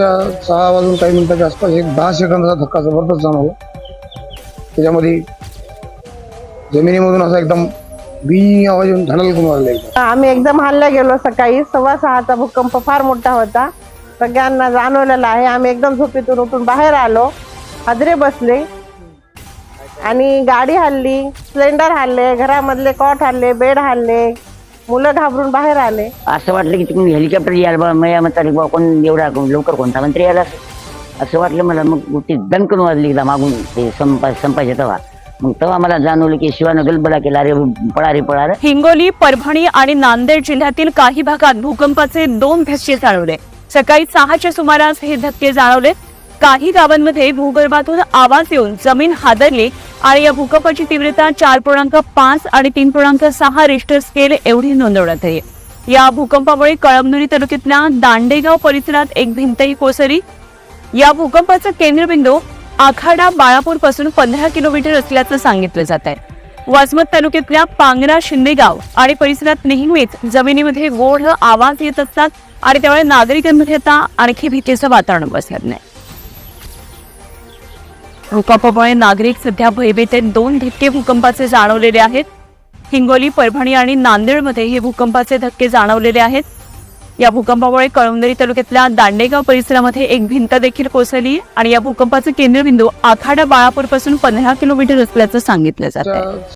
सहा वाजून काही मिनिटाच्या आसपास एक दहा सेकंदाचा धक्का जबरदस्त जाणवला त्याच्यामध्ये जमिनीमधून असा एकदम बी आवाज येऊन धडाल करून एकदम. आम्ही एकदम हल्ला गेलो सकाळी. सव्वा सहाचा भूकंप फार मोठा होता. सगळ्यांना जाणवलेला आहे. आम्ही एकदम झोपेतून उठून बाहेर आलो. हादरे बसले. आणि गाडी हल्ली सिलेंडर हल्ले घरामधले कॉट हल्ले बेड हल्ले मुलं घाबरून बाहेर आले. असं वाटलं की तिकडून हेलिकॉप्टर यायला बा मया बा कोण एवढा लवकर कोणता मंत्री आला? असेल. असं वाटलं मला मग ती दणकन वाजली एकदा मागून ते संपा संपायचे तेव्हा मग तेव्हा मला जाणवलं की शिवानं गलबला केला रे पळा रे पळा रे. हिंगोली परभणी आणि नांदेड जिल्ह्यातील काही भागात भूकंपाचे दोन धक्के जाणवले. सकाळी सहाच्या सुमारास हे धक्के जाणवले. काही गावांमध्ये भूगर्भातून आवाज येऊन जमीन हादरली आणि या भूकंपाची तीव्रता चार पूर्णांक पाच आणि तीन पूर्णांक सहा रिश्टर स्केल एवढी नोंदवण्यात आली. या भूकंपामुळे कळमनुरी तालुक्यातल्या दांडेगाव परिसरात एक भिंतही कोसळली. या भूकंपाचा केंद्रबिंदू आखाडा बाळापूरपासून पंधरा किलोमीटर असल्याचं सांगितलं जात आहे वासमत तालुक्यातल्या पांगरा शिंदेगाव आणि परिसरात नेहमीच जमिनीमध्ये गोढ आवाज येत असतात आणि त्यामुळे नागरिकांमध्ये आता आणखी भीतीचं वातावरण बसत नाही भूकंपामुळे नागरिक सध्या भयभीतेत दोन धक्के भूकंपाचे जाणवलेले आहेत. हिंगोली परभणी आणि नांदेडमध्ये हे भूकंपाचे धक्के जाणवलेले आहेत. या भूकंपामुळे कळमनुरी तालुक्यातल्या दांडेगाव परिसरामध्ये एक भिंत देखील कोसळली आणि या भूकंपाचं केंद्रबिंदू आखाडा बाळापूरपासून पंधरा किलोमीटर असल्याचं सांगितलं जात आहे